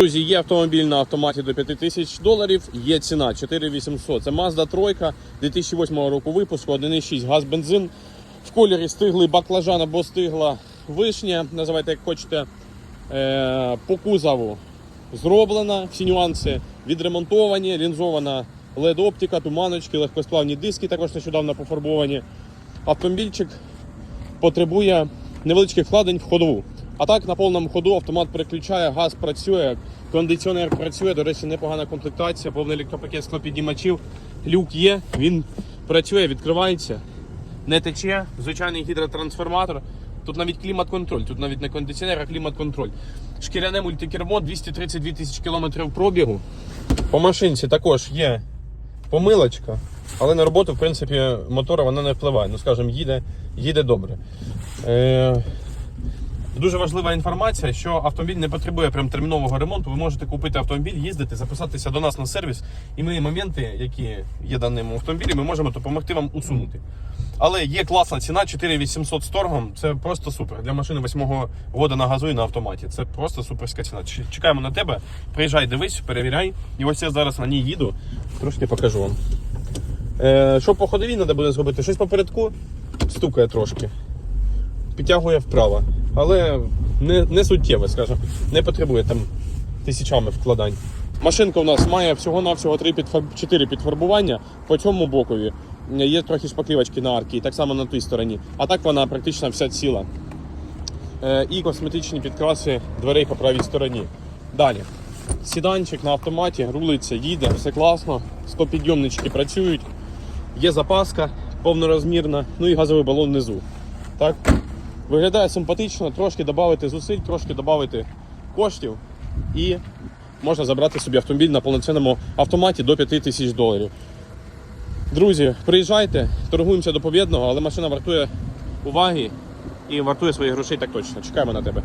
Друзі, є автомобіль на автоматі до 5000 доларів, є ціна 4800. Це Mazda 3 2008 року випуску, 1,6 газ бензин. В кольорі стиглий баклажан або стигла вишня, називайте як хочете. Е, по кузову зроблена, всі нюанси відремонтовані, лінзована LED-оптика, туманочки, легкосплавні диски також нещодавно пофарбовані. Автомобільчик потребує невеличких вкладень в ходову. А так на повному ходу автомат переключає, газ працює, кондиціонер працює. До речі, непогана комплектація, повний електропакет склопіднімачів. Люк є, він працює, відкривається, не тече. Звичайний гідротрансформатор. Тут навіть клімат-контроль, тут навіть не кондиціонер, а клімат-контроль. Шкіряне мультикермо, 232 тисячі кілометрів пробігу. По машинці також є помилочка, але на роботу, в принципі, мотора вона не впливає. Ну, скажімо, їде, їде добре. Е, Дуже важлива інформація, що автомобіль не потребує прям термінового ремонту. Ви можете купити автомобіль, їздити, записатися до нас на сервіс, і ми моменти, які є даним автомобілі, ми можемо допомогти вам усунути. Але є класна ціна 4800 з торгом. Це просто супер. Для машини 8-го года на газу і на автоматі. Це просто суперська ціна. Чекаємо на тебе. Приїжджай, дивись, перевіряй. І ось я зараз на ній їду. Трошки покажу вам. Е, що по ходовій треба буде зробити? Щось попередку стукає трошки підтягує вправо. Але не, не суттєве, скажімо, не потребує там тисячами вкладань. Машинка у нас має всього-навсього 3 підфарб... 4 підфарбування по цьому бокові. Є трохи шпаклівочки на арки, так само на тій стороні. А так вона практично вся ціла. Е, і косметичні підкраси дверей по правій стороні. Далі. Сіданчик на автоматі, рулиться, їде, все класно. Стопідйомнички працюють. Є запаска повнорозмірна, ну і газовий балон внизу. Так? Виглядає симпатично, трошки додати зусиль, трошки додати коштів і можна забрати собі автомобіль на повноцінному автоматі до 5 тисяч доларів. Друзі, приїжджайте, торгуємося до побєдного, але машина вартує уваги і вартує своїх грошей так точно. Чекаємо на тебе.